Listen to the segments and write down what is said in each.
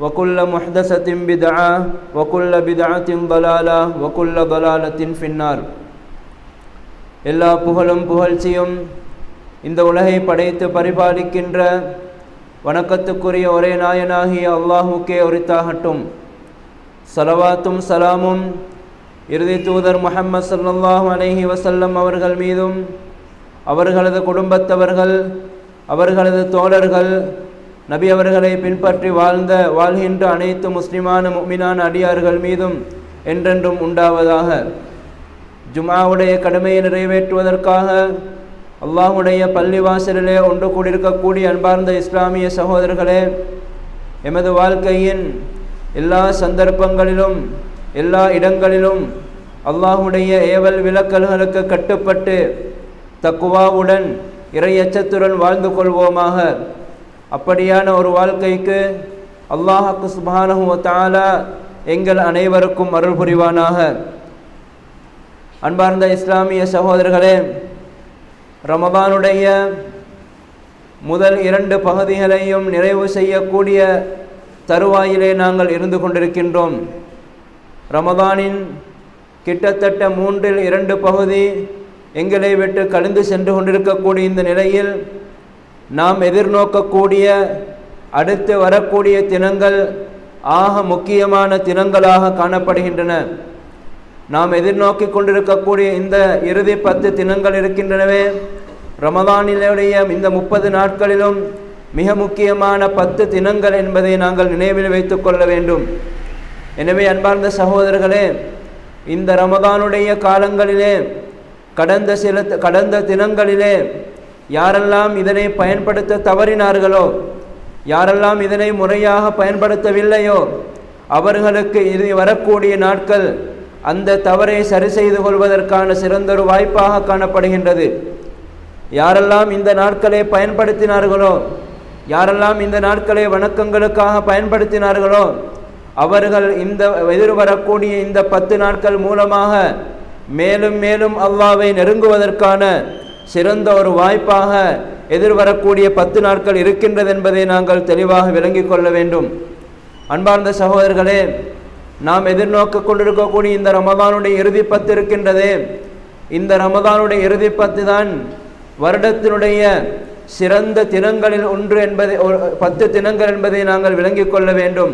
وكل محدثة بدعة وكل بدعة ضلالة وكل ضلالة في النار எல்லா புகழும் புகழ்ச்சியும் இந்த உலகை படைத்து பரிபாலிக்கின்ற வணக்கத்துக்குரிய ஒரே நாயனாகிய அல்லாஹுக்கே உரித்தாகட்டும் சலவாத்தும் சலாமும் இறுதி தூதர் முஹம்மது சல்லாஹூ அலஹி வசல்லம் அவர்கள் மீதும் அவர்களது குடும்பத்தவர்கள் அவர்களது தோழர்கள் நபி அவர்களை பின்பற்றி வாழ்ந்த வாழ்கின்ற அனைத்து முஸ்லிமான முக்மினான அடியார்கள் மீதும் என்றென்றும் உண்டாவதாக. ஜுமாவுடைய கடமையை நிறைவேற்றுவதற்காக அல்லாஹுடைய பள்ளிவாசலிலே ஒன்று கூடியிருக்கக்கூடிய அன்பார்ந்த இஸ்லாமிய சகோதரர்களே எமது வாழ்க்கையின் எல்லா சந்தர்ப்பங்களிலும் எல்லா இடங்களிலும் அல்லாஹுடைய ஏவல் விலக்கல்களுக்கு கட்டுப்பட்டு தக்குவாவுடன் இறையச்சத்துடன் வாழ்ந்து கொள்வோமாக. அப்படியான ஒரு வாழ்க்கைக்கு அல்லாஹாக்கு சுபானஹு தாலா எங்கள் அனைவருக்கும் அருள் புரிவானாக. அன்பார்ந்த இஸ்லாமிய சகோதரர்களே ரமபானுடைய முதல் இரண்டு பகுதிகளையும் நிறைவு செய்யக்கூடிய தருவாயிலே நாங்கள் இருந்து கொண்டிருக்கின்றோம். ரமதானின் கிட்டத்தட்ட மூன்றில் இரண்டு பகுதி எங்களை விட்டு கழிந்து சென்று கொண்டிருக்கக்கூடிய இந்த நிலையில் நாம் எதிர்நோக்கக்கூடிய அடுத்து வரக்கூடிய தினங்கள் ஆக முக்கியமான தினங்களாக காணப்படுகின்றன. நாம் எதிர்நோக்கி கொண்டிருக்கக்கூடிய இந்த இறுதி பத்து தினங்கள் இருக்கின்றனவே ரமதானிலுடைய இந்த முப்பது நாட்களிலும் மிக முக்கியமான பத்து தினங்கள் என்பதை நாங்கள் நினைவில் வைத்து கொள்ள வேண்டும். எனவே அன்பார்ந்த சகோதரர்களே இந்த ரமதானுடைய காலங்களிலே கடந்த சில கடந்த தினங்களிலே யாரெல்லாம் இதனை பயன்படுத்த தவறினார்களோ யாரெல்லாம் இதனை முறையாக பயன்படுத்தவில்லையோ அவர்களுக்கு இது வரக்கூடிய நாட்கள் அந்த தவறை சரி செய்து கொள்வதற்கான சிறந்தொரு வாய்ப்பாக காணப்படுகின்றது. யாரெல்லாம் இந்த நாட்களை பயன்படுத்தினார்களோ யாரெல்லாம் இந்த நாட்களை வணக்கங்களுக்காக பயன்படுத்தினார்களோ அவர்கள் இந்த எதிர்வரக்கூடிய இந்த பத்து நாட்கள் மூலமாக மேலும் மேலும் அல்லாவை நெருங்குவதற்கான சிறந்த ஒரு வாய்ப்பாக எதிர்வரக்கூடிய பத்து நாட்கள் இருக்கின்றது என்பதை நாங்கள் தெளிவாக விளங்கிக் கொள்ள வேண்டும். அன்பார்ந்த சகோதரர்களே நாம் எதிர்நோக்க கொண்டிருக்கக்கூடிய இந்த ரமதானுடைய இறுதி பத்து இருக்கின்றதே. இந்த ரமதானுடைய இறுதி பத்து தான் வருடத்தினுடைய சிறந்த தினங்களில் ஒன்று என்பதை பத்து தினங்கள் என்பதை நாங்கள் விளங்கிக் கொள்ள வேண்டும்.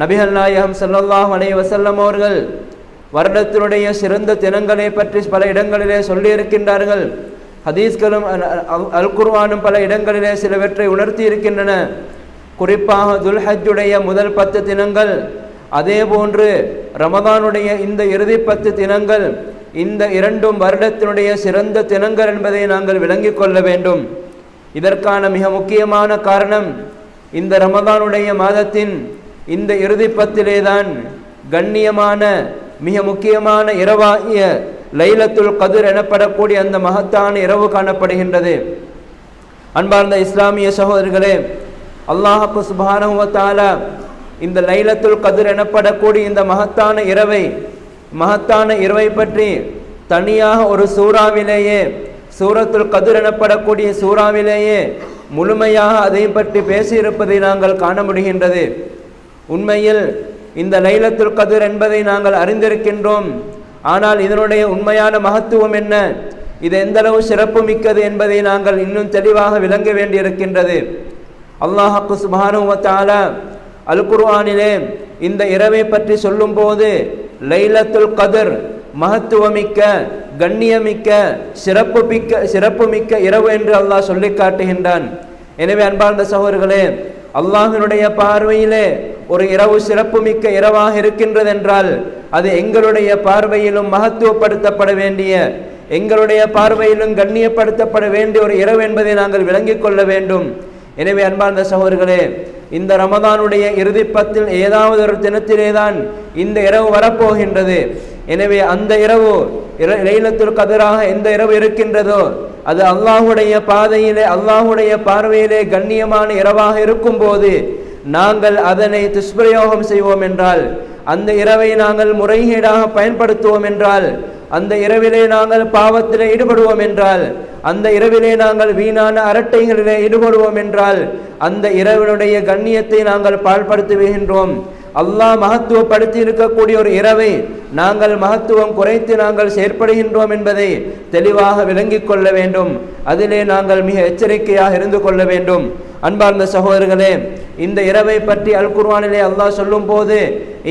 நபிகள் நாயகம் சல்லாஹ் அலை வசல்லம் அவர்கள் வருடத்தினுடைய சிறந்த தினங்களை பற்றி பல இடங்களிலே சொல்லியிருக்கின்றார்கள். ஹதீஸ்களும் அல் குர்வானும் பல இடங்களிலே சிலவற்றை உணர்த்தி இருக்கின்றன குறிப்பாக துல்ஹஜ்ஜுடைய முதல் பத்து தினங்கள் அதே போன்று ரமதானுடைய இந்த இறுதி பத்து தினங்கள் இந்த இரண்டும் வருடத்தினுடைய சிறந்த தினங்கள் என்பதை நாங்கள் விளங்கிக் கொள்ள வேண்டும். இதற்கான மிக முக்கியமான காரணம் இந்த ரமதானுடைய மாதத்தின் இந்த இறுதி பத்திலேதான் கண்ணியமான மிக முக்கியமான இரவாகிய லைலத்துல் கதிர் எனப்படக்கூடிய அந்த மகத்தான இரவு காணப்படுகின்றது. அன்பார்ந்த இஸ்லாமிய சகோதரர்களே அல்லாஹப்பு சுபானுவத்தால இந்த லைலத்துல் கதிர் எனப்படக்கூடிய இந்த மகத்தான இரவை மகத்தான இரவை பற்றி தனியாக ஒரு சூறாவிலேயே சூரத்துல் கதிர் எனப்படக்கூடிய சூறாவிலேயே முழுமையாக அதை பற்றி பேசியிருப்பதை நாங்கள் காண முடிகின்றது. உண்மையில் இந்த லைலத்துல் கதிர் என்பதை நாங்கள் அறிந்திருக்கின்றோம். ஆனால் இதனுடைய உண்மையான மகத்துவம் என்ன? இது எந்தளவு சிறப்பு மிக்கது என்பதை நாங்கள் இன்னும் தெளிவாக விளங்க வேண்டியிருக்கின்றது. அல்லாஹாக்கு சுபானுவத்தால அல் குர்ஆனிலே இந்த இரவை பற்றி சொல்லும்போது லைலத்துல் கதிர் மகத்துவமிக்க கண்ணியமிக்க சிறப்பு மிக்க சிறப்பு மிக்க இரவு என்று அல்லாஹ் சொல்லி காட்டுகின்றான். எனவே அன்பார்ந்த சகோதரர்களே அல்லாஹினுடைய பார்வையிலே ஒரு இரவு சிறப்பு மிக்க இரவாக இருக்கின்றது என்றால் அது எங்களுடைய பார்வையிலும் மகத்துவப்படுத்தப்பட வேண்டிய எங்களுடைய பார்வையிலும் கண்ணியப்படுத்தப்பட வேண்டிய ஒரு இரவு என்பதை நாங்கள் விளங்கிக் கொள்ள வேண்டும். எனவே அன்பார்ந்த சகோதரர்களே இந்த ரமதானுடைய இறுதிப்பத்தில் ஏதாவது ஒரு தினத்திலே தான் இந்த இரவு வரப்போகின்றது. எனவே அந்த இரவு லைலத்துல் கதிராக எந்த இரவு இருக்கின்றதோ அது அல்லாஹுடைய பாதையிலே அல்லாஹுடைய பார்வையிலே கண்ணியமான இரவாக இருக்கும்போது நாங்கள் அதனை துஷ்பிரயோகம் செய்வோம் என்றால் அந்த இரவை நாங்கள் முறைகேடாக பயன்படுத்துவோம் என்றால் அந்த இரவிலே நாங்கள் பாவத்திலே ஈடுபடுவோம் என்றால் அந்த இரவிலே நாங்கள் வீணான அரட்டைகளிலே ஈடுபடுவோம் என்றால் அந்த இரவினுடைய கண்ணியத்தை நாங்கள் பாழ்படுத்துகின்றோம். அல்லாஹ் மகத்துவப்படுத்தி இருக்கக்கூடிய ஒரு இரவை நாங்கள் மகத்துவம் குறைத்து நாங்கள் செயற்படுகின்றோம் என்பதை தெளிவாக விளங்கிக் கொள்ள வேண்டும். அதிலே நாங்கள் மிக எச்சரிக்கையாக இருந்து கொள்ள வேண்டும். அன்பார்ந்த சகோதரர்களே இந்த இரவை பற்றி அல் குர்வானிலே அல்லாஹ் சொல்லும் போது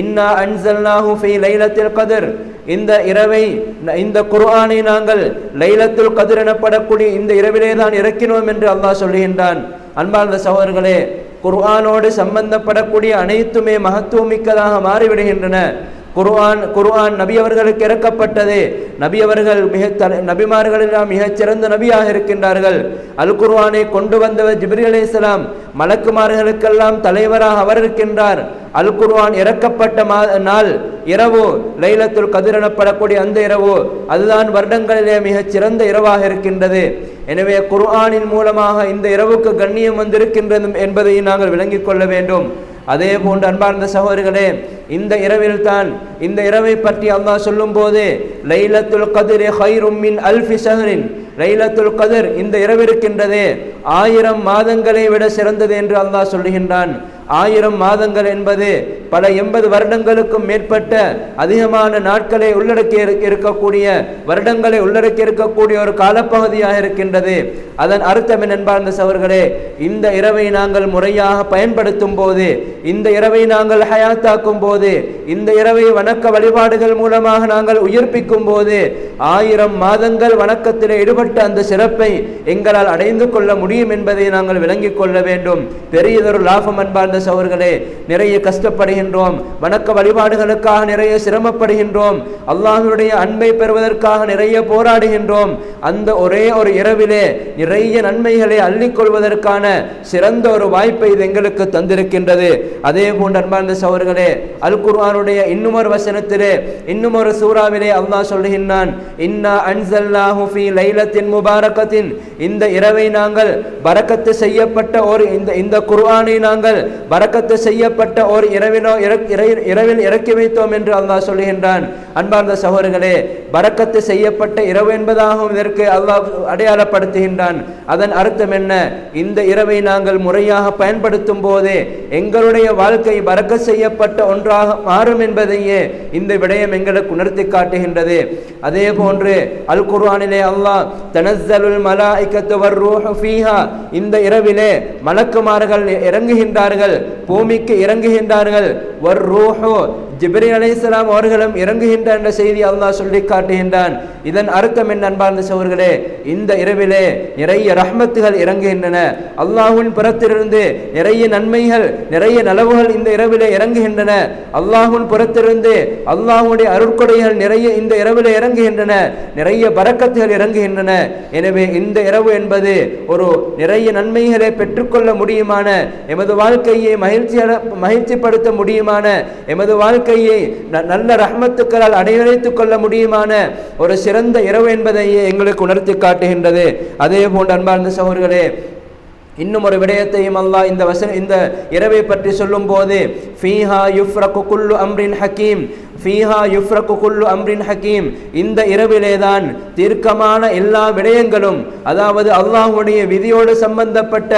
இன்னா அன்சல்னாஹு ஃபி லைலத்தில் கதிர். இந்த இரவை இந்த குர்ஆனை நாங்கள் லைலத்துல் கதிர் எனப்படக்கூடிய இந்த இரவிலே தான் இறக்கினோம் என்று அல்லாஹ் சொல்லுகின்றான். அன்பார்ந்த சகோதரர்களே குர்ஆனோடு சம்பந்தப்படக்கூடிய அனைத்துமே மகத்துவமிக்கதாக மாறிவிடுகின்றன. குர்ஆன் குர்ஆன் நபி அவர்களுக்கு இறக்கப்பட்டது. நபி அவர்கள் மிக தலை நபிமார்களெல்லாம் மிகச் சிறந்த நபியாக இருக்கின்றார்கள். அல் குர்ஆனை கொண்டு வந்தவர் ஜிப்ரி அலி இஸ்லாம் மலக்குமார்களுக்கெல்லாம் தலைவராக அவர் இருக்கின்றார். அல் குர்ஆன் இறக்கப்பட்ட மா நாள் இரவு லைலத்துள் கதிரெனப்படக்கூடிய அந்த இரவு அதுதான் வருடங்களிலே மிகச் சிறந்த இரவாக இருக்கின்றது. எனவே குர்ஆனின் மூலமாக இந்த இரவுக்கு கண்ணியம் வந்திருக்கின்றது என்பதை நாங்கள் விளங்கிக் கொள்ள வேண்டும். அதே போன்று அன்பார்ந்த சகோதரிகளே இந்த இரவில் தான் இந்த இரவை பற்றி அல்லாஹ் சொல்லும் போது லைலத்துல் கதிர் ஹைரும் மின் அல்ஃபி லைலத்துல் கதிர் இந்த இரவிருக்கின்றதே. ஆயிரம் மாதங்களை விட சிறந்தது என்று அல்லாஹ் சொல்லுகின்றான். ஆயிரம் மாதங்கள் என்பது பல எண்பது வருடங்களுக்கும் மேற்பட்ட அதிகமான நாட்களை உள்ளடக்கி இருக்கக்கூடிய வருடங்களை உள்ளடக்கி இருக்கக்கூடிய ஒரு காலப்பகுதியாக இருக்கின்றது. அதன் அர்த்தம் என்பார்ந்த சவர்களே இந்த இரவை நாங்கள் முறையாக பயன்படுத்தும் போது இந்த இரவை நாங்கள் ஹயாத்தாக்கும் போது இந்த இரவை வணக்க வழிபாடுகள் மூலமாக நாங்கள் உயிர்ப்பிக்கும் போது ஆயிரம் மாதங்கள் வணக்கத்தில் ஈடுபட்ட அந்த சிறப்பை எங்களால் அடைந்து கொள்ள முடியும் என்பதை நாங்கள் விளங்கிக் கொள்ள வேண்டும். பெரியதொரு லாபம் அன்பார்ந்த சவர்களே நிறைய கஷ்டப்படுகின்றோம். வணக்க வழிபாடுகளுக்காக நிறைய சிரமப்படுகின்றோம். அல்லாஹனுடைய அன்பை பெறுவதற்காக நிறைய போராடுகின்றோம். அந்த ஒரே ஒரு இரவிலே நிறைய நன்மைகளை அள்ளிக்கொள்வதற்கான சிறந்த ஒரு வாய்ப்பை இது எங்களுக்கு தந்திருக்கின்றது. அதே போன்ற அன்பார்ந்த சவர்களே அல் குர்வானுடைய இன்னும் ஒரு வசனத்திலே இன்னும் ஒரு சூறாவிலே அல்லாஹ் சொல்லுகின்றான் இன்னா அன்சல்லாஹு ஃபீ லைலத்தின் முபாரகத்தின். இந்த இரவை நாங்கள் பரக்கத்து செய்யப்பட்ட ஒரு இந்த இந்த குர்ஆனை நாங்கள் வரக்கத்து செய்யப்பட்ட ஒரு இரவிலோ இரவில் இறக்கி வைத்தோம் என்று அல்லாஹ் சொல்லுகின்றான். அன்பார்ந்த சகோதரர்களே வரக்கத்து செய்யப்பட்ட இரவு என்பதாகவும் இதற்கு அல்லாஹ் அடையாளப்படுத்துகின்றான். அதன் அர்த்தம் என்ன? இந்த இரவை நாங்கள் முறையாக பயன்படுத்தும் போதே எங்களுடைய வாழ்க்கை வரக்க செய்யப்பட்ட ஒன்றாக மாறும் என்பதையே இந்த விடயம் எங்களுக்கு உணர்த்தி காட்டுகின்றது. அதே போன்று அல் குர்ஆனிலே அல்லாஹ் தனஸ்ஸலுல் மலாயிகத்து வர்ரூஹு ஃபீஹா இந்த இரவிலே மலக்குமார்கள் இறங்குகின்றார்கள். பூமிக்கு இறங்குகின்றார்கள். வர்ரூஹு ஜிப்ரி அலைஹிஸ்ஸலாம் அவர்களும் இறங்குகின்ற என்ற செய்தி அல்லாஹ் சொல்லி காட்டுகின்றான் இதன் அர்த்தம் என் அன்பார்ந்த சோர்களே இந்த இரவிலே நிறைய ரஹ்மத்துகள் இறங்குகின்றன. அல்லாஹுவின் புறத்திலிருந்து நிறைய நன்மைகள் நிறைய நலவுகள் இந்த இரவிலே இறங்குகின்றன. அல்லாஹுவின் புறத்திலிருந்து அல்லாஹுடைய அருட்கொடைகள் நிறைய இந்த இரவிலே இறங்குகின்றன. நிறைய பறக்கத்துகள் இறங்குகின்றன. எனவே இந்த இரவு என்பது ஒரு நிறைய நன்மைகளை பெற்றுக்கொள்ள முடியுமான எமது வாழ்க்கையை மகிழ்ச்சி மகிழ்ச்சிப்படுத்த முடியுமான எமது வாழ்க்கை வாழ்க்கையை நல்ல ரஹ்மத்துக்களால் அடையழைத்துக் கொள்ள முடியுமான ஒரு சிறந்த இரவு என்பதையே எங்களுக்கு உணர்த்தி காட்டுகின்றது. அதே போன்ற அன்பார்ந்த சகோதரர்களே இன்னும் ஒரு விடயத்தையும் அல்லாஹ் இந்த வசன இந்த இரவை பற்றி சொல்லும் போது ஃபீஹா யுஃப்ரகு குல்லு அம்ரின் ஹக்கீம் ஃபீஹா யுஃப்ரகு குல்லு அம்ரின் ஹக்கீம் இந்த இரவிலேதான் தீர்க்கமான எல்லா விடயங்களும் அதாவது அல்லாஹுடைய விதியோடு சம்பந்தப்பட்ட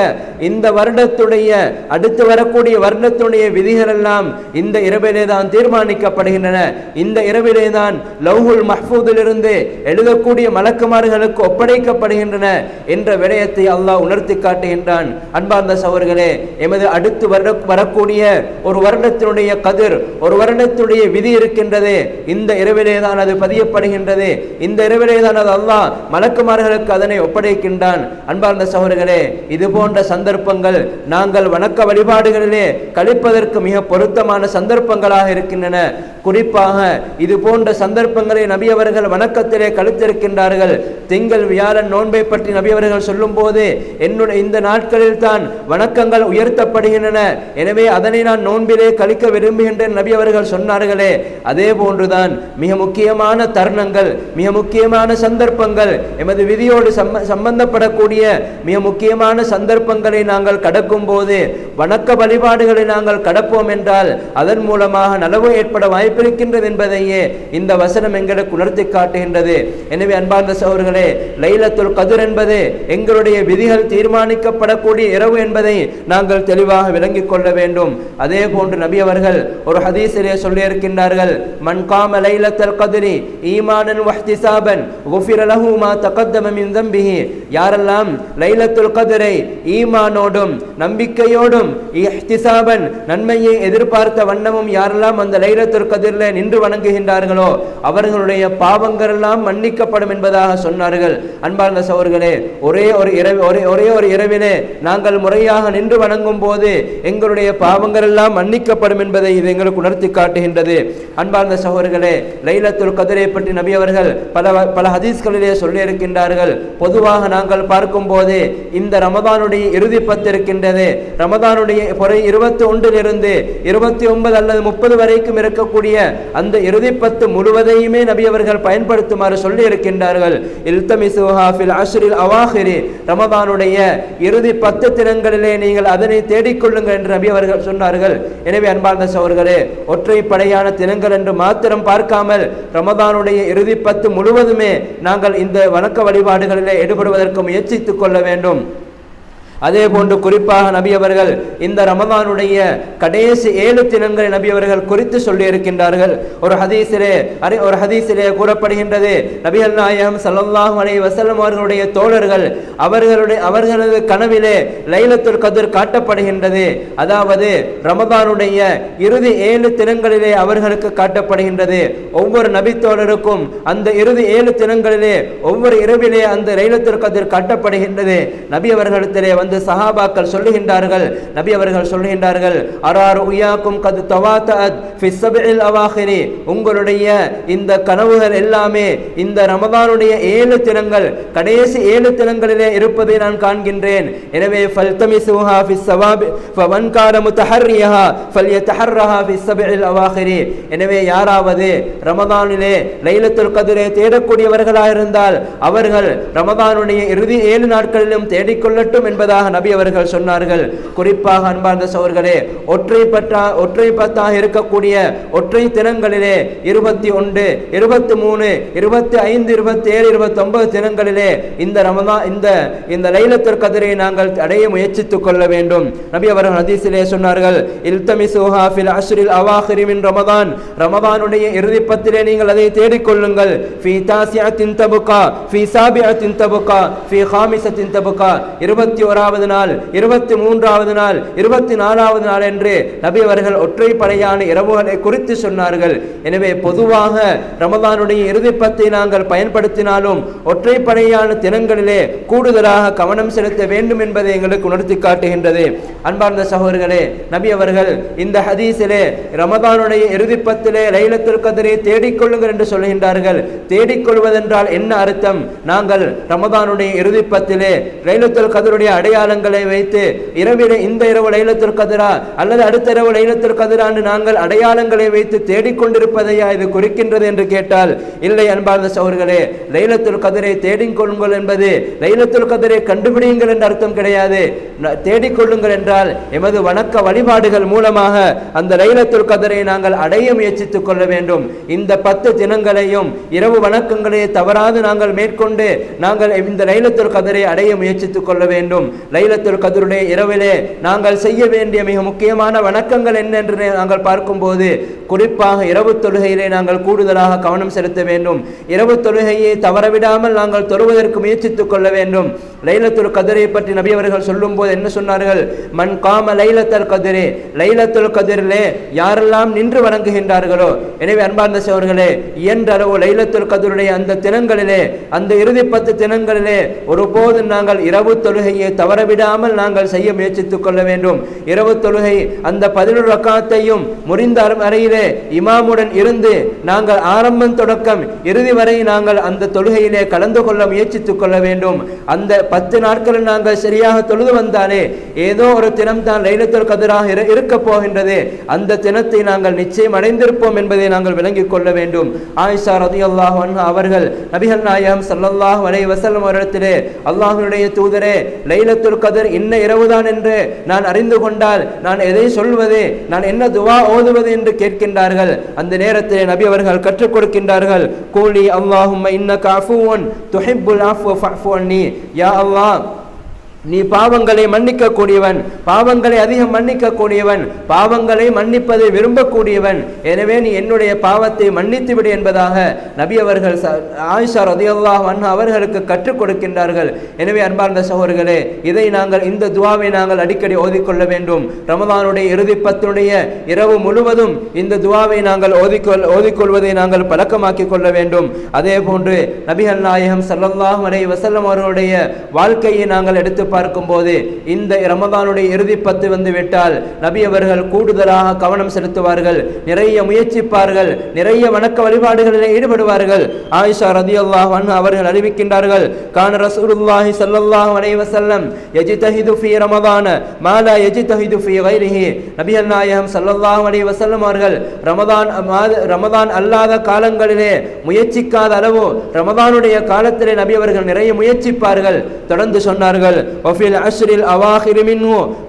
இந்த வருடத்துடைய அடுத்து வரக்கூடிய வருடத்துடைய விதிகள் எல்லாம் இந்த இரவிலே தான் தீர்மானிக்கப்படுகின்றன. இந்த இரவிலே தான் லவ்ஹுல் மஹ்பூதிலிருந்து எழுதக்கூடிய மலக்குமார்களுக்கு ஒப்படைக்கப்படுகின்றன என்ற விடயத்தை அல்லாஹ் உணர்த்தி காட்டுகின்றான். அன்பார்ந்த சவர்களே எமது அடுத்து வர வரக்கூடிய ஒரு வருடத்தினுடைய கதிர் ஒரு வருடத்துடைய விதி இருக்கின்றது. இந்த இரவிலே தான் அது பதியப்படுகின்றது. இந்த இரவிலே தான் அது அல்லாஹ் மலக்குமார்களுக்கு அதனை ஒப்படைக்கின்றான். அன்பார்ந்த சகோதரர்களே இது போன்ற சந்தர்ப்பங்கள் நாங்கள் வணக்க வழிபாடுகளிலே கழிப்பதற்கு மிக பொருத்தமான சந்தர்ப்பங்களாக இருக்கின்றன. குறிப்பாக இது போன்ற சந்தர்ப்பங்களை நபி அவர்கள் வணக்கத்திலே கழித்திருக்கின்றார்கள். திங்கள் வியாழன் நோன்பை பற்றி நபி அவர்கள் சொல்லும் போது என்னுடைய இந்த நாட்களில் தான் வணக்கங்கள் உயர்த்தப்படுகின்றன. எனவே அதனை நான் நோன்பிலே கழிக்க விரும்புகின்றேன் நபி அவர்கள் சொன்னார்களே அதே போன்றுதான் மிக முக்கியமான தருணங்கள் மிக முக்கியமான சந்தர்ப்பங்கள் எமது விதியோடு சம்ம சம்பந்தப்படக்கூடிய மிக முக்கியமான சந்தர்ப்பங்களை நாங்கள் கடக்கும் போது வணக்க வழிபாடுகளை நாங்கள் கடப்போம் என்றால் அதன் மூலமாக நலவு ஏற்பட வாய்ப்பிருக்கின்றது என்பதையே இந்த வசனம் எங்களுக்கு உணர்த்தி காட்டுகின்றது. எனவே அன்பார்ந்த சோர்களே லைலத்துல் கதிர் என்பது எங்களுடைய விதிகள் தீர்மானிக்கப்படக்கூடிய இரவு என்பதை நாங்கள் தெளிவாக விளங்கிக் கொள்ள வேண்டும். அதே போன்று நபி அவர்கள் ஒரு ஹதீசிலே சொல்லியிருக்கின்றார்கள் மன் காம லைலத்தல் கதிரி ஈமானன் வஹ்திசாபன் குஃபிர லஹு மா தகத்தம மின் தம்பிஹி. யாரெல்லாம் லைலத்துல் கதிரை ஈமானோடும் நம்பிக்கையோடும் இஹ்திசாபன் நன்மையை எதிர்பார்த்த வண்ணமும் யாரெல்லாம் அந்த லைலத்துல் கதிரில் நின்று வணங்குகின்றார்களோ அவர்களுடைய பாவங்கள் எல்லாம் மன்னிக்கப்படும் என்பதாக சொன்னார்கள். அன்பார்ந்த சோர்களே ஒரே ஒரு இரவு ஒரே ஒரே ஒரு இரவிலே நாங்கள் முறையாக நின்று வணங்கும் போது எங்களுடைய பாவங்கள் எல்லாம் மன்னிக்கப்படும் என்பதை இது எங்களுக்கு உணர்த்தி காட்டுகின்றது. அன்பார்ந்த சகோதரர்களே லைலத்துல் கதிரை பற்றி நபி அவர்கள் பல பல ஹதீஸ்களிலே சொல்லியிருக்கின்றார்கள். பொதுவாக நாங்கள் பார்க்கும் போது இந்த ரமதானுடைய இறுதி பத்து இருக்கின்றது ரமதானுடைய பொறை இருபத்தி ஒன்றிலிருந்து இருபத்தி ஒன்பது அல்லது முப்பது வரைக்கும் இருக்கக்கூடிய அந்த இறுதி பத்து முழுவதையுமே நபி அவர்கள் பயன்படுத்துமாறு சொல்லி இருக்கின்றார்கள் இல்தமிசுஹா அஷ்ரில் அவாஹிரி ரமதானுடைய இறுதி பத்து தினங்களிலே நீங்கள் அதனை தேடிக்கொள்ளுங்கள் என்று நபி அவர்கள் சொன்னார்கள். எனவே அன்பார்ந்த சோர்களே ஒற்றைப்படையான தினங்கள் என்று மாத்திரம் பார்க்காமல் ரமதானுடைய இறுதி பத்து முழுவதுமே நாங்கள் இந்த வணக்க வழிபாடுகளிலே ஈடுபடுவதற்கு முயற்சித்துக் கொள்ள வேண்டும். அதே போன்று குறிப்பாக நபி அவர்கள் இந்த ரமதானுடைய கடைசி ஏழு தினங்களை நபி அவர்கள் குறித்து சொல்லி இருக்கின்றார்கள் ஒரு ஹதீஸிலே அரை ஒரு ஹதீஸிலே கூறப்படுகின்றது. நபிகள் நாயகம் ஸல்லல்லாஹு அலைஹி வஸல்லம் அவர்களுடைய தோழர்கள் அவர்களுடைய அவர்களது கனவிலே லைலத்துல் கதிர் காட்டப்படுகின்றது. அதாவது ரமதானுடைய இறுதி ஏழு தினங்களிலே அவர்களுக்கு காட்டப்படுகின்றது. ஒவ்வொரு நபி தோழருக்கும் அந்த இறுதி ஏழு தினங்களிலே ஒவ்வொரு இரவிலே அந்த லைலத்துல் கதிர் காட்டப்படுகின்றது. நபி அவர்களிடத்திலே வந்து என்று சஹாபாக்கள் சொல்லுகின்றார்கள் நபி அவர்கள் சொல்லுகின்றார்கள் அரார் உயாக்கும் கது தவாத்தத் ஃபி ஸபிஇல் அவாஹிரி. உங்களுடைய இந்த கனவுகள் எல்லாமே இந்த ரமதானுடைய ஏழு தினங்கள் கடைசி ஏழு தினங்களிலே இருப்பதை நான் காண்கின்றேன். எனவே ஃபல்தமிசுஹா ஃபி ஸவாபி ஃபமன் கான முத்தஹர்ரிஹா ஃபல்யதஹர்ரஹா ஃபி ஸபிஇல் அவாஹிரி. எனவே யாராவது ரமதானிலே லைலத்துல் கதிரே தேடக்கூடியவர்களாக இருந்தால் அவர்கள் ரமதானுடைய இறுதி ஏழு நாட்களிலும் தேடிக்கொள்ளட்டும் என்பதாக நபி அவர்கள் சொன்னார்கள். குறிப்பாக அன்பார்ந்த சோர்களே ஒற்றை பற்றா ஒற்றை பத்தாக இருக்கக்கூடிய ஒற்றை தினங்களிலே இருபத்தி ஒன்று இருபத்தி மூணு இருபத்தி ஐந்து இருபத்தி ஏழு இருபத்தி ஒன்பது தினங்களிலே இந்த ரமதா இந்த இந்த லைலத்திற்கு கதிரை நாங்கள் அடைய முயற்சித்துக் கொள்ள வேண்டும். நபி அவர்கள் ஹதீஸிலே சொன்னார்கள் இல்தமிசுஹா ஃபில் அஷ்ரில் அவாஹிரிமின் ரமதான். ரமதானுடைய இறுதிப்பத்திலே நீங்கள் அதை தேடிக்கொள்ளுங்கள். ஃபி தாசியா தின் தபுகா ஃபி சாபியா தின் தபுகா ஃபி ஹாமிச தின் தபுகா. இருபத்தி ஓராவது நாள் இருபத்தி மூன்றாவது நாள் இருபத்தி நாலாவது நாள் என்று நபி அவர்கள் ஒற்றைப்படையான இரவுகளை குறித்து சொன்னார்கள். எனவே பொதுவாக ரமதானுடைய இறுதி பத்தை நாங்கள் பயன்படுத்தினாலும் ஒற்றைப்படையான தினங்களிலே கூடுதலாக கவனம் செலுத்த வேண்டும் என்பதை எங்களுக்கு உணர்த்தி காட்டுகின்றது. அன்பார்ந்த சகோதரர்களே நபி அவர்கள் இந்த ஹதீஸிலே ரமதானுடைய இறுதிப்பத்திலே லைலத்துல் கதிரை தேடிக்கொள்ளுங்கள் என்று சொல்கின்றார்கள். தேடிக்கொள்வதென்றால் என்ன அர்த்தம்? நாங்கள் ரமதானுடைய இறுதிப்பத்திலே லைலத்துல் கதருடைய அடை அடையாளங்களை வைத்து இரவிட இந்த இரவு லைலத்திற்கதிரா அல்லது அடுத்த இரவு லைலத்துல் கதிரான்னு நாங்கள் அடையாளங்களை வைத்து தேடிக்கொண்டிருப்பதையா இது குறிக்கின்றது என்று கேட்டால் இல்லை அன்பார்ந்த சௌர்களே லைலத்துல் கதிரை தேடிக்கொள்ளுங்கள் என்பது லைலத்துல் கதிரை கண்டுபிடியுங்கள் என்ற அர்த்தம் கிடையாது. தேடிக்கொள்ளுங்கள் என்றால் எமது வணக்க வழிபாடுகள் மூலமாக அந்த லைலத்துல் கதிரை நாங்கள் அடைய முயற்சித்துக் கொள்ள வேண்டும். இந்த பத்து தினங்களையும் இரவு வணக்கங்களை தவறாது நாங்கள் மேற்கொண்டு நாங்கள் இந்த லைலத்துல் கதிரை அடைய முயற்சித்துக் கொள்ள வேண்டும். லைலத்துல் கதிருடைய இரவிலே நாங்கள் செய்ய வேண்டிய மிக முக்கியமான வணக்கங்கள் என்ன என்று நாங்கள் பார்க்கும்போது குறிப்பாக இரவு தொழுகையிலே நாங்கள் கூடுதலாக கவனம் செலுத்த வேண்டும். இரவு தொழுகையை தவறவிடாமல் நாங்கள் தொழுவதற்கு முயற்சித்துக் கொள்ள வேண்டும். லைலத்துல் கதிரை பற்றி நபி அவர்கள் சொல்லும்போது என்ன சொன்னார்கள்? மண் காம லைலத்தல் கதிரே லைலத்துல் கதிரிலே யாரெல்லாம் நின்று வணங்குகின்றார்களோ. எனவே அன்பார்ந்த சோர்களே இயன்ற அளவு லைலத்துல் கதிருடைய அந்த தினங்களிலே அந்த இறுதி பத்து தினங்களிலே ஒருபோதும் நாங்கள் இரவு தொழுகையை தவறவிடாமல் நாங்கள் செய்ய முயற்சித்துக் கொள்ள வேண்டும். இரவு தொழுகை அந்த பதினொரு ரக்காத்தையும் முறிந்த அறையிலே இமாமுடன் இருந்து நாங்கள் ஆரம்பம் தொடக்கம் இறுதி வரை நாங்கள் அந்த தொழுகையிலே கலந்து கொள்ள முயற்சித்துக் கொள்ள வேண்டும். அந்த பத்து நாட்கள் நாங்கள் சரியாக தொழுது வந்தாலே ஏதோ ஒரு தினம் தான் லைலத்துல் கதிராக இருக்க போகின்றது. அந்த தினத்தை நாங்கள் நிச்சயம் அடைந்திருப்போம் என்பதை நாங்கள் விளங்கிக் கொள்ள வேண்டும். ஆயிஷா ரதியல்லாஹு அன்ஹா அவர்கள் நபிகள் நாயகம் ஸல்லல்லாஹு வலை வஸல்லம் அவரிடத்திலே அல்லாஹனுடைய தூதரே லைலத்துல் கதிர் இன்ன இரவுதான் என்று நான் அறிந்து கொண்டால் நான் எதை சொல்வது நான் என்ன துவா ஓதுவது என்று கேட்க கேட்கின்றார்கள் அந்த நேரத்தில் நபி அவர்கள் கற்றுக் கொடுக்கின்றார்கள். கூலி அல்லாஹும்ம இன்ன அஃபுவன் துஹிப்புல் ஆஃபு ஃபஅஃபு அன்னி. யா அல்லாஹ் நீ பாவங்களை மன்னிக்க கூடியவன் பாவங்களை அதிகம் மன்னிக்க கூடியவன் பாவங்களை மன்னிப்பதை விரும்பக்கூடியவன். எனவே நீ என்னுடைய பாவத்தை மன்னித்து விடு என்பதாக நபி அவர்கள் ச- ஆயிஷா ரதியல்லாஹு அன்ஹா அவர்களுக்கு கற்றுக் கொடுக்கின்றார்கள். எனவே அன்பார்ந்த சகோதரர்களே இதை நாங்கள் இந்த துவாவை நாங்கள் அடிக்கடி ஓதிக்கொள்ள வேண்டும். ரமதானுடைய இறுதி இரவு முழுவதும் இந்த துவாவை நாங்கள் ஓதிக்கொள் ஓதிக்கொள்வதை நாங்கள் பழக்கமாக்கிக் கொள்ள வேண்டும். அதே போன்று நபிகள் நாயகம் சல்லாஹ் அலை வசல்லம் அவர்களுடைய வாழ்க்கையை நாங்கள் எடுத்து பார்க்கும்போது இந்த ரமதானுடைய இறுதி பத்து வந்து விட்டால் நபி அவர்கள் கூடுதலாக கவனம் செலுத்துவார்கள் நிறைய முயற்சிப்பார்கள் நிறைய வணக்க வழிபாடுகளில் ஈடுபடுவார்கள். ஆயிஷா ரதி அல்லாஹ் அவர்கள் அறிவிக்கின்றார்கள் கான ரசூலுல்லாஹி ஸல்லல்லாஹு அலைஹி வஸல்லம் தஹிது ஃபீ ரமதான மாலா லா யஜ்தஹிது ஃபீ கைரிஹி. நபி நாயகம் ஸல்லல்லாஹு அலைஹி வஸல்லம் அவர்கள் ரமதான் ரமதான் அல்லாத காலங்களிலே முயற்சிக்காத அளவு ரமதானுடைய காலத்திலே நபி அவர்கள் நிறைய முயற்சிப்பார்கள். தொடர்ந்து சொன்னார்கள் வஃபில் அஷ்ரில் அவாஹிர்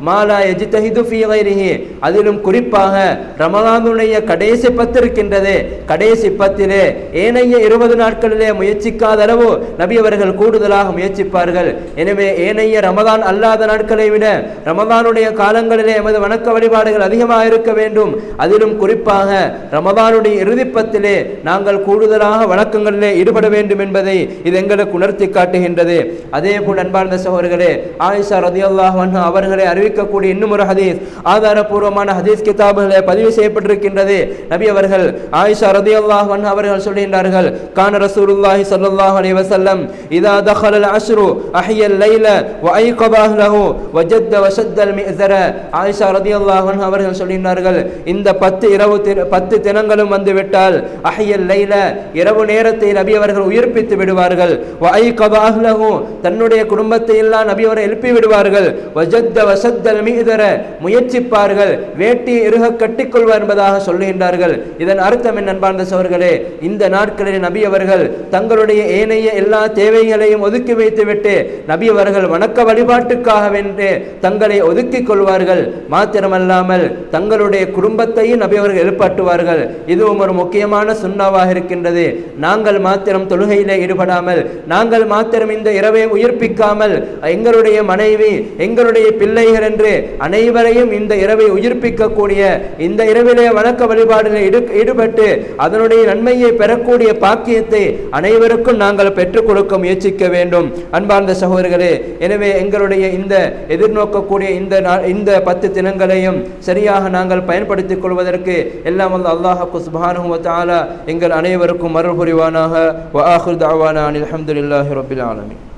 மாலா எஜித்தஹிது லா கைரிஹி அதிலும் குறிப்பாக ரமதானுடைய கடைசி பத்து இருக்கின்றது கடைசி பத்திலே ஏனைய இருபது நாட்களிலே முயற்சிக்காத அளவு நபி அவர்கள் கூடுதலாக முயற்சிப்பார்கள். எனவே ஏனைய ரமதான் அல்லாத நாட்களை விட ரமதானுடைய காலங்களிலே எமது வணக்க வழிபாடுகள் அதிகமாக இருக்க வேண்டும். அதிலும் குறிப்பாக ரமதானுடைய இறுதிப்பத்திலே நாங்கள் கூடுதலாக வணக்கங்களிலே ஈடுபட வேண்டும் என்பதை இது எங்களுக்கு உணர்த்தி காட்டுகின்றது. அதே போல் அன்பார்ந்த சகோதரர்களே ஆயிஷா ரதியல்லாஹன் அவர்களை அறிவிக்கக்கூடிய இன்னும் ஒரு ஹதீஸ் ஆதாரபூர்வமான ஹதீஸ் கிதாபுகளை பதிவு செய்யப்பட்டிருக்கின்றது. நபி அவர்கள் ஆயிஷா ரதியல்லாஹன் அவர்கள் சொல்கின்றார்கள் கான ரசூலுல்லாஹி சல்லாஹ் அலி வசல்லம் இதா தஹல் அஷ்ரு அஹியல் லைல வைகபா அஹ்லஹு வஜத்த வசத்தல் மிஸர ஆயிஷா ரதியல்லாஹன் அவர்கள் சொல்கின்றார்கள் இந்த பத்து இரவு பத்து தினங்களும் வந்துவிட்டால் அஹியல் லைல இரவு நேரத்தை நபி அவர்கள் உயிர்ப்பித்து விடுவார்கள். வைகபா அஹ்லஹு தன்னுடைய குடும்பத்தை எல்லாம் நபி இன்னொரு எழுப்பி விடுவார்கள் வஜத்த வசத்தல் மீதர முயற்சிப்பார்கள். வேட்டி இருக கட்டிக்கொள்வார் என்பதாக சொல்லுகின்றார்கள். இதன் அர்த்தம் என்ன அன்பார்ந்த சோர்களே? இந்த நாட்களில் நபி அவர்கள் தங்களுடைய ஏனைய எல்லா தேவைகளையும் ஒதுக்கி வைத்துவிட்டு நபி அவர்கள் வணக்க வழிபாட்டுக்காக வென்று தங்களை ஒதுக்கிக் கொள்வார்கள். மாத்திரமல்லாமல் தங்களுடைய குடும்பத்தையும் நபி அவர்கள் எழுப்பாட்டுவார்கள். இதுவும் ஒரு முக்கியமான சுண்ணாவாக இருக்கின்றது. நாங்கள் மாத்திரம் தொழுகையிலே ஈடுபடாமல் நாங்கள் மாத்திரம் இந்த இரவை உயிர்ப்பிக்காமல் எங்களுடைய மனைவி எங்களுடைய பிள்ளைகள் என்று அனைவரையும் இந்த இரவை உயிர்ப்பிக்கக்கூடிய இந்த இரவிலே வணக்க வழிபாடுகளில் ஈடுபட்டு அதனுடைய நன்மையை பெறக்கூடிய பாக்கியத்தை அனைவருக்கும் நாங்கள் பெற்றுக் கொடுக்க முயற்சிக்க வேண்டும். அன்பார்ந்த சகோதரர்களே எனவே எங்களுடைய இந்த எதிர்நோக்கக்கூடிய இந்த நா- இந்த பத்து தினங்களையும் சரியாக நாங்கள் பயன்படுத்திக் கொள்வதற்கு எல்லாம் வல்ல அல்லாஹு சுப்ஹானஹு எங்கள் அனைவருக்கும் மறுபுரிவானாக புரிவானாக. வ ஆஹிர் தஅவானா அனில் ஹம்துலில்லாஹி ரப்பில்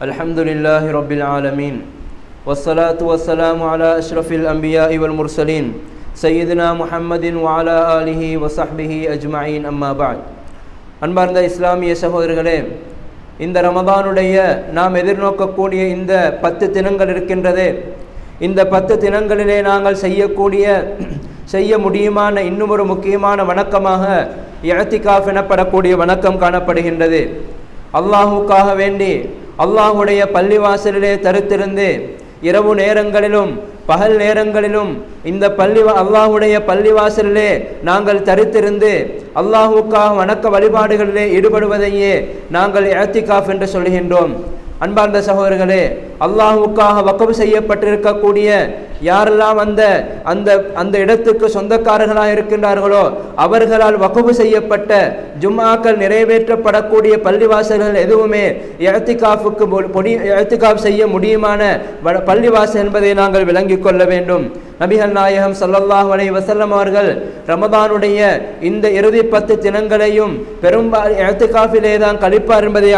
الحمد لله رب العالمين والصلاة والسلام على أشرف الأنبياء والمرسلين سيدنا محمد وعلى آله وصحبه أجمعين أما بعد அன்பார்ந்த இஸ்லாமிய சகோதரர்களே இந்த ரமதானுடைய நாம் எதிர்நோக்கக்கூடிய இந்த பத்து தினங்கள் இருக்கின்றதே இந்த பத்து தினங்களிலே நாங்கள் செய்யக்கூடிய செய்ய முடியுமான இன்னும் ஒரு முக்கியமான வணக்கமாக இழத்திகாஃப் எனப்படக்கூடிய வணக்கம் காணப்படுகின்றது அல்லாஹுக்காக வேண்டி அல்லாஹுடைய பள்ளிவாசலிலே தருத்திருந்து இரவு நேரங்களிலும் பகல் நேரங்களிலும் இந்த பள்ளி அல்லாஹுடைய பள்ளிவாசலிலே நாங்கள் தரித்திருந்து அல்லாஹுக்காக வணக்க வழிபாடுகளிலே ஈடுபடுவதையே நாங்கள் இழத்திகாஃப் என்று சொல்கின்றோம். அன்பார்ந்த சகோதரர்களே அல்லாஹுக்காக வக்கவு செய்யப்பட்டிருக்கக்கூடிய யாரெல்லாம் அந்த அந்த அந்த இடத்துக்கு சொந்தக்காரர்களாக இருக்கின்றார்களோ அவர்களால் வக்கவு செய்யப்பட்ட ஜும்மாக்கள் நிறைவேற்றப்படக்கூடிய பள்ளிவாசல்கள் எதுவுமே எழுத்திகாஃபுக்கு பொடி எழுத்திகாஃப் செய்ய முடியுமான பள்ளிவாசல் என்பதை நாங்கள் விளங்கிக் கொள்ள வேண்டும். நபிகள் நாயகம் சல்லல்லாஹ் அலை வசல்லம் அவர்கள் ரமதானுடைய இந்த இறுதி பத்து தினங்களையும் பெரும்பாலும் எழுத்துக்காஃபிலே தான் கழிப்பார் என்பதை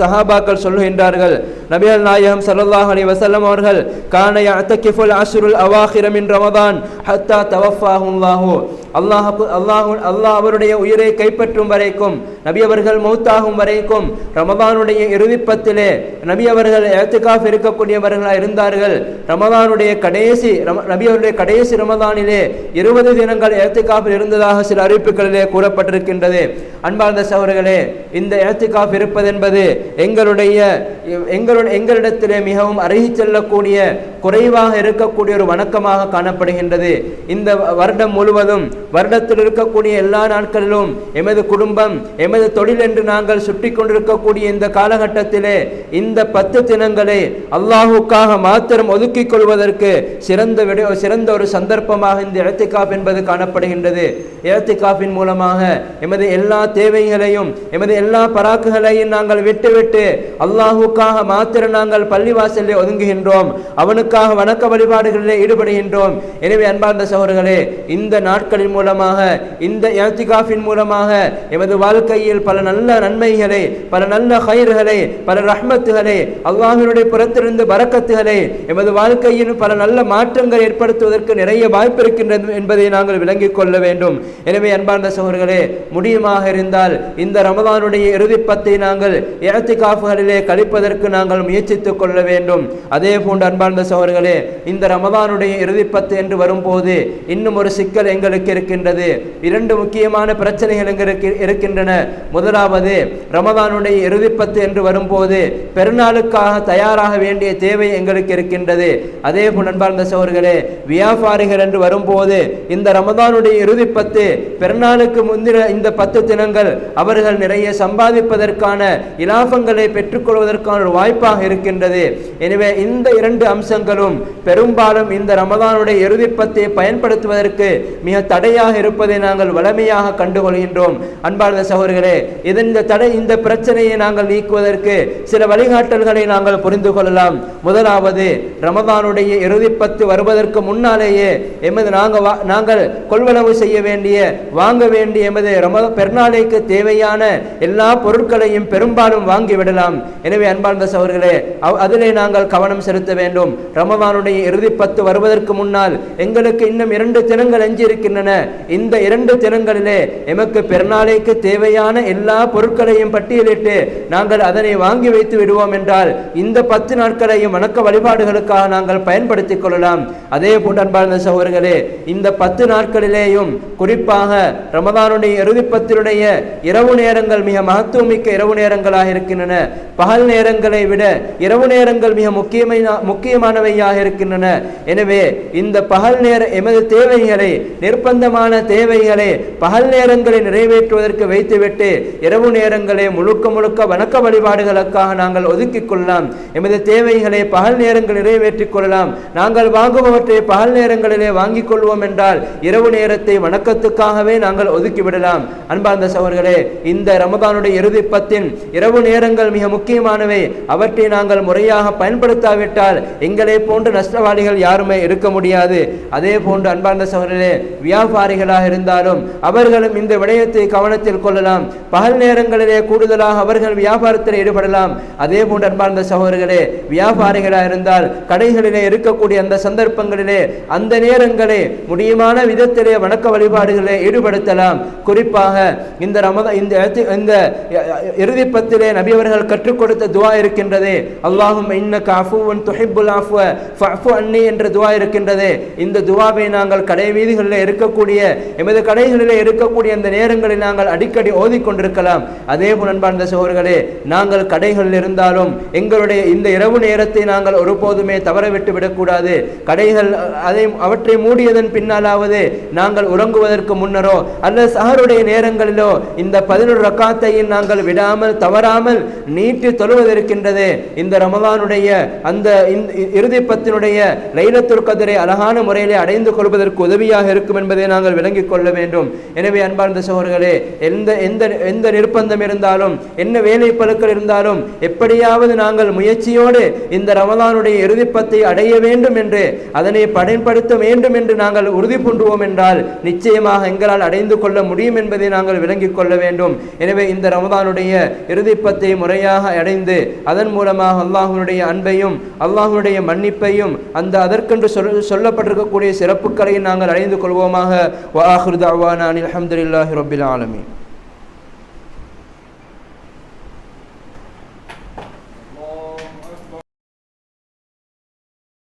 சஹாபாக்கள் சொல்லுகின்றார்கள். நபிகள் நாயகம் சல்லாஹ் அலி வசல்லம் அவர்கள் கான அத்தகிஃபுல் அஷ்ருல் அவாஹிர மின் ரமதான் ஹத்தா தவஃபாஹுல்லாஹு அல்லாஹ் அல்லாஹ் அல்லாஹ் அவருடைய உயிரை கைப்பற்றும் வரைக்கும் நபி அவர்கள் மௌத்தாகும் வரைக்கும் ரமதானுடைய இறுதிப்பத்திலே நபி அவர்கள் ஏத்துக்காஃப் இருக்கக்கூடியவர்களாக இருந்தார்கள். ரமதானுடைய கடைசி நபி அவருடைய கடைசி ரமதானிலே இருபது தினங்கள் ஏத்துக்காஃபில் இருந்ததாக சில அறிவிப்புகளிலே கூறப்பட்டிருக்கின்றது. அன்பார்ந்த சகோதரர்களே இந்த ஏத்துக்காஃப் இருப்பது என்பது எங்களுடைய எங்களுடைய எங்களிடத்திலே மிகவும் அருகி செல்லக்கூடிய குறைவாக இருக்கக்கூடிய ஒரு வணக்கமாக காணப்படுகின்றது. இந்த வருடம் முழுவதும் வருடத்தில் இருக்கக்கூடிய எல்லா நாட்களிலும் எமது குடும்பம் எமது தொழில் என்று நாங்கள் சுட்டி கொண்டிருக்கக்கூடிய இந்த காலகட்டத்திலே இந்த பத்து தினங்களை அல்லாஹுக்காக மாத்திரம் ஒதுக்கிக் கொள்வதற்கு சிறந்த விட சிறந்த ஒரு சந்தர்ப்பமாக இந்த எழுத்திகாப் என்பது காணப்படுகின்றது. எழுத்திகாப்பின் மூலமாக எமது எல்லா தேவைகளையும் எமது எல்லா பராக்குகளையும் நாங்கள் விட்டுவிட்டு அல்லாஹுக்காக மாத்திரம் நாங்கள் பள்ளிவாசலில் ஒதுங்குகின்றோம். அவனுக்காக வணக்க வழிபாடுகளில் ஈடுபடுகின்றோம். எனவே அன்பார்ந்த சகோதரர்களே இந்த நாட்களின் மூலமாக இந்த எழுத்திகாஃபின் மூலமாக எமது வாழ்க்கையில் பல நல்ல நன்மைகளை பல நல்ல கயிறுகளை பல ரஹ்மத்துகளை அல்லாஹினுடைய புறத்திலிருந்து பறக்கத்துகளை எமது வாழ்க்கையில் பல நல்ல மாற்றங்கள் ஏற்படுத்துவதற்கு நிறைய வாய்ப்பு இருக்கின்றது என்பதை நாங்கள் விளங்கிக் கொள்ள வேண்டும். எனவே அன்பார்ந்த சகோதரர்களே முடியுமாக இருந்தால் இந்த ரமதானுடைய இறுதிப்பத்தை நாங்கள் காப்புகளிலே கழிப்பதற்கு நாங்கள் முயற்சித்துக் கொள்ள வேண்டும். அதே போன்று அன்பார்ந்த சகோதரர்களே இந்த ரமதானுடைய இறுதிப்பத்து என்று வரும்போது இன்னும் ஒரு சிக்கல் எங்களுக்கு இருக்கின்றது. இரண்டு முக்கியமான பிரச்சனைகள் எங்களுக்கு இருக்கின்றன. முதலாவது ரமதானுடைய இறுதிப்பத்து என்று வரும்போது பெருநாளுக்காக தயாராக வேண்டிய தேவை எங்களுக்கு இருக்கின்றது. அதே போல் அன்பார்ந்த சோர்களே வியாபாரிகள் என்று வரும்போது இந்த ரமதானுடைய இறுதிப்பத்து பெருநாளுக்கு முந்தின இந்த பத்து தினங்கள் அவர்கள் நிறைய சம்பாதிப்பதற்கான இலாபங்களை பெற்றுக்கொள்வதற்கான ஒரு வாய்ப்பாக இருக்கின்றது. எனவே இந்த இரண்டு அம்சங்களும் பெரும்பாலும் இந்த ரமதானுடைய இறுதிப்பத்தை பயன்படுத்துவதற்கு மிக தடையாக இருப்பதை நாங்கள் வளமையாக கண்டுகொள்கின்றோம். அன்பார்ந்த சகோதரர்களே இதன் இந்த தடை இந்த பிரச்சனையை நாங்கள் நீக்குவதற்கு சில வழிகாட்டல்களை நாங்கள் புரிந்து கொள்ளலாம். முதலாவது ரமதானுடைய இறுதிப்பத்து வருவதற்கு முன்னாலேயே எமது நாங்கள் நாங்கள் கொள்வனவு செய்ய வேண்டிய வாங்க வேண்டிய எமது ரம பெருநாளைக்கு தேவையான எல்லா பொருட்களையும் பெரும்பாலும் வாங்கிவிடலாம் எனவே அன்பார்ந்த சகோதரர் சகோதரர்களே அதிலே நாங்கள் கவனம் செலுத்த வேண்டும். ரமவானுடைய இறுதி பத்து வருவதற்கு முன்னால் எங்களுக்கு இன்னும் இரண்டு தினங்கள் எஞ்சியிருக்கின்றன இந்த இரண்டு தினங்களிலே எமக்கு பெருநாளைக்கு தேவையான எல்லா பொருட்களையும் பட்டியலிட்டு நாங்கள் அதனை வாங்கி வைத்து விடுவோம் என்றால் இந்த பத்து நாட்களையும் வணக்க வழிபாடுகளுக்காக நாங்கள் பயன்படுத்திக் கொள்ளலாம். அதே போன்ற அன்பார்ந்த சகோதரர்களே இந்த பத்து நாட்களிலேயும் குறிப்பாக ரமதானுடைய இறுதிப்பத்தினுடைய இரவு நேரங்கள் மிக மகத்துவமிக்க இரவு நேரங்களாக இருக்கின்றன. பகல் நேரங்களை விட இரவு நேரங்கள் மிக முக்கியமான முக்கியமானவையாக இருக்கின்றன. எனவே இந்த பகல் நேர எமது தேவைகளை நிர்பந்தமான தேவைகளை பகல் நேரங்களை நிறைவேற்றுவதற்கு வைத்துவிட்டு இரவு நேரங்களை முழுக்க முழுக்க வணக்க வழிபாடுகளுக்காக நாங்கள் ஒதுக்கிக் கொள்ளலாம். எமது தேவைகளை பகல் நேரங்கள் நிறைவேற்றிக் கொள்ளலாம். நாங்கள் வாங்குபவற்றை பகல் நேரங்களிலே வாங்கிக் கொள்வோம் என்றால் இரவு நேரத்தை வணக்கத்துக்காகவே நாங்கள் ஒதுக்கிவிடலாம் அன்பார்ந்த சவர்களே இந்த ரமதானுடைய இறுதி பத்தின் இரவு நேரங்கள் மிக முக்கியமானவை. அவற்றை நாங்கள் முறையாக பயன்படுத்தாவிட்டால் எங்களை போன்ற நஷ்டவாளிகள் யாருமே இருக்க முடியாது. அதே போன்று அன்பார்ந்த சவர்களே வியாபாரிகளாக இருந்தாலும் அவர்களும் இந்த விடயத்தை கவனத்தில் கொள்ளலாம். பகல் நேரங்களிலே கூடுதலாக அவர்கள் வியாபாரத்தில் ஈடுபடலாம். அதே போன்று அன்பார்ந்த சகோதரர்களே வியாபாரிகளாக இருந்தால் கடைகளிலே இருக்கக்கூடிய அந்த சந்தர்ப்பங்களிலே அந்த நேரங்களே முடியுமான விதத்திலே வணக்க வழிபாடுகளிலே ஈடுபடுத்தலாம். குறிப்பாக இந்த ரமத இந்த இந்த இறுதிப்பத்திலே நபி அவர்கள் கற்றுக் கொடுத்த துவா இருக்கின்றது. அல்லாஹும் இன்னக அஃபுவன் துஹிப்புல் அன்னி என்ற துவா இருக்கின்றது. இந்த துவாவை நாங்கள் கடை வீதிகளில் இருக்கக்கூடிய எமது கடைகளிலே இருக்கக்கூடிய அந்த நேரங்களில் நாங்கள் அடிக்கடி ஓதிக்கொண்டிருக்கலாம். அதே போல் அன்பார்ந்த சோர்களே நாங்கள் கடைகளில் இருந்தாலும் எங்களுடைய இந்த இரவு நேரத்தை நாங்கள் ஒருபோதுமே தவற விட்டு விடக்கூடாது. கடைகள் அதை அவற்றை மூடியதன் பின்னாலாவது நாங்கள் உறங்குவதற்கு முன்னரோ அல்லது சஹருடைய நேரங்களிலோ இந்த பதினொரு ரக்காத்தையும் நாங்கள் விடாமல் தவறாமல் நீட்டி தொழுவதற்கின்றது இந்த ரமலானுடைய அந்த இறுதிப்பத்தினுடைய லைலத்துல் கதிரை அழகான முறையிலே அடைந்து கொள்வதற்கு உதவியாக இருக்கும் என்பதை நாங்கள் விளங்கிக் கொள்ள வேண்டும். எனவே அன்பார்ந்த சகோதரர்களே எந்த எந்த எந்த நிர்பந்தம் இருந்தாலும் என்ன வேலை பழுக்கள் இருந்தாலும் எப்படியாவது நாங்கள் முயற்சியோடு இந்த ரமலானுடைய இறுதிப்பத்தை அடைய வேண்டும் என்று அதனை பயன்படுத்த வேண்டும் என்று நாங்கள் உறுதி பூண்டுவோம் என்றால் நிச்சயமாக எங்களால் அடைந்து கொள்ள முடியும் என்பதை நாங்கள் விளங்கிக் கொள்ள வேண்டும். எனவே இந்த ரமதானுடைய இறுதிப்பத்தை முறையாக அடைந்து அதன் மூலமாக அல்லாஹ்வுடைய அன்பையும் அல்லாஹ்வுடைய மன்னிப்பையும் அந்த அதற்கென்று சொல் சொல்லப்பட்டிருக்கக்கூடிய சிறப்புகளையும் நாங்கள் அறிந்து கொள்வோமாக. வாஹுர் தாவானா அலமதுல்லாஹி ரபில் ஆலமி